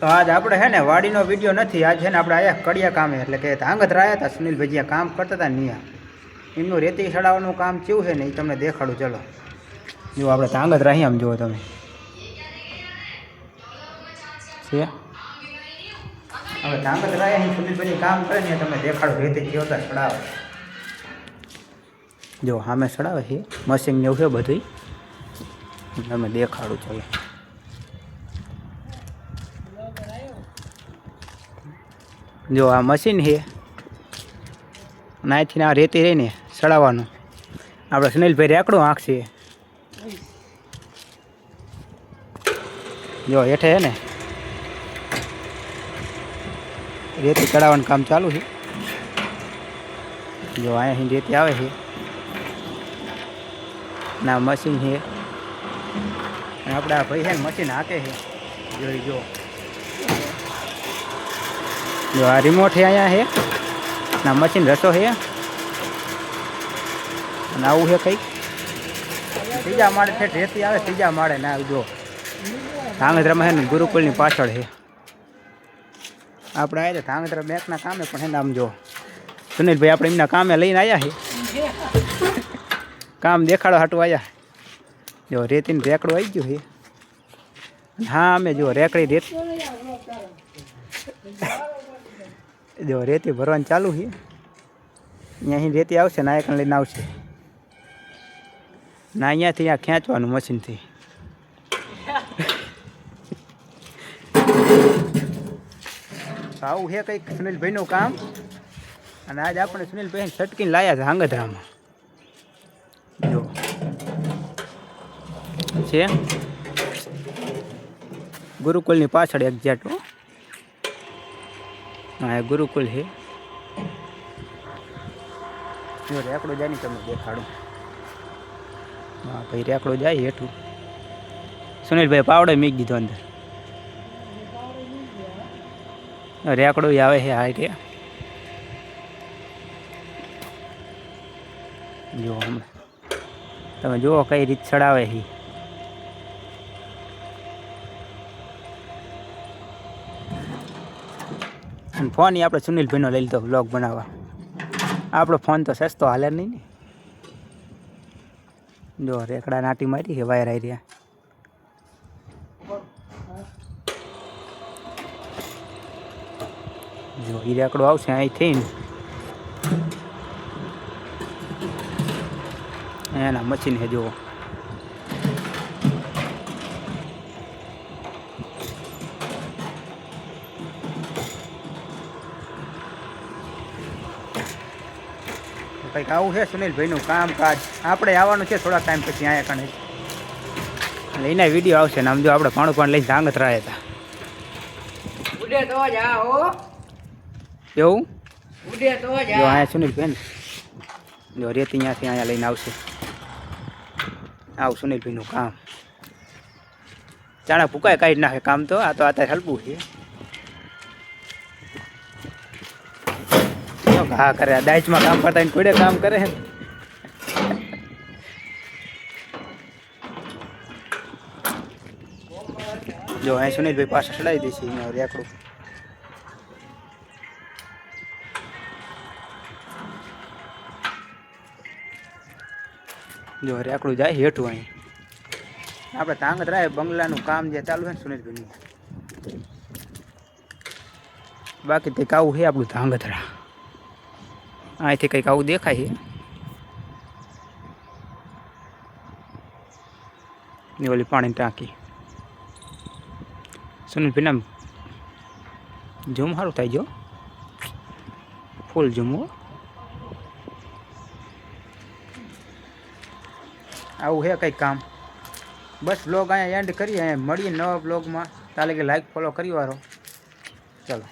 તો આજ આપણે હે ને વાડીનો વીડિયો નથી, આજ છે ને આપણે આયા કડિયા કામે એટલે કે ધાંગધ્રા હતા સુનિલ ભજીયા કામ કરતા હતા નિયા એમનું રેતી સડાવવાનું કામ કેવું છે ને, એ તમને દેખાડું, ચલો. જો આપણે ધાંગધ્રા અહીં આમ જુઓ તમે. છે? હવે ધાંગધ્રા અહીં સુનિલભાઈ કામ કરે ને તમને દેખાડું, રેતી કેવો ચડાવે. જો સામે ચડાવે છે, મશીન ને એવું છે બધું તમે દેખાડું, ચલો. જો આ મશીન છે. અહીંથી આ રેતી રહીને ચડાવવાનું. આપણે સુનિલભાઈ રેકડું આંખશે જો હેઠે હે ને. રેતી ચડાવવાનું કામ ચાલુ છે. જો અહીંયાથી રેતી આવે છે. ના મશીન છે. આપણા ભાઈ છે ને મશીન હાકે છે. જોઈ જો. જો આ રિમોટ હે અહીંયા હે ના મશીન રસો છે. અને આવું છે કંઈક. ત્રીજા માળે છે રેતી આવે, ત્રીજા માળે ના જો. ધાંગધ્રામાં છે ને ગુરુકુલની પાછળ છે. આપણે આવ્યા ધાંગધ્રા બેંકના કામે, પણ છે ને આમ જો. સુનિલભાઈ, આપણે એમના કામે લઈને આવ્યા છે. કામ દેખાડો હાટું આવ્યા જો રેતીને રેકડું આવી ગયું છે. હા, અમે જો રેકડી રેત જો રેતી ભરવાનું ચાલુ છે. અહીંયાથી રેતી આવશે ને આયકણ લઈને આવશે. ના અહીંયાથી આ ખેંચવાનું મશીનથી આવું છે કંઈક સુનિલભાઈનું કામ. અને આજ આપણે સુનિલભાઈ છટકીને લાયા છે હાંગધરામાં. જો. છે? ગુરુકુલની પાછળ એક્ઝેક્ટ એ ગુરુકુલ છે. જો રેકડો જાય ને તમને દેખાડું. હા ભાઈ રેકડો જાય હેઠું. સુનિલભાઈ પાવડે મીક દીધો અંદર. રેકડો આવે છે હા રે જો તમે જુઓ કઈ રીત ચડાવે છે. અને ફોન એ આપણે સુનિલભાઈનો લઈ લીધો બ્લોગ બનાવવા. આપણો ફોન તો સસ્તો હાલે નહીં ને. જો, રેકડા નાટી મારી છે, વાયર આવી રહ્યા. જો એ રેકડો આવશે અહીંથી થઈને. એના હે કંઈક આવું છે સુનિલભાઈનું કામકાજ. આપણે આવવાનું છે થોડા ટાઈમ પછી અહીંયા કણે. એટલે એના વીડિયો આવશે ને આમ જો આપણે પાણું પાણ લઈને ધાંગત રહ્યા હતા. તો એવું? જો અહીંયા સુનિલભાઈ ને. જો રેતી અહીંયાથી અહીંયા લઈને આવશે. આવું સુનિલભાઈનું કામ. ચાણા ફૂકાય કાઢી નાખે કામ તો આ તો અત્યારે હલવું છે. ઘા કરે. દાઈચમાં કામ કરતા કોડે કામ કરે જો, અહીં સુનિલભાઈ પાસે ચડાવી દઈશું અહીંયા રેકડું. જો, રેકડું જાય હેઠું અહીં. આપણે તાંગત રાય બંગલાનું કામ જે ચાલુ છે ને સુનિલભાઈનું. બાકી તે કાવું છે આપણું ધાંગધ્રા. અહીંથી કંઈક આવું દેખાય છે. ઓલી પાણીની ટાંકી. સુનિલભાઈ નામ ઝૂમ સારું થાય જો. ફૂલ હો. આવું છે કંઈક કામ. બસ બ્લોગ અહીંયા એન્ડ કરીએ. મળીએ નવા બ્લોગમાં તાલે કે લાઈક ફોલો કરી વારો ચલો.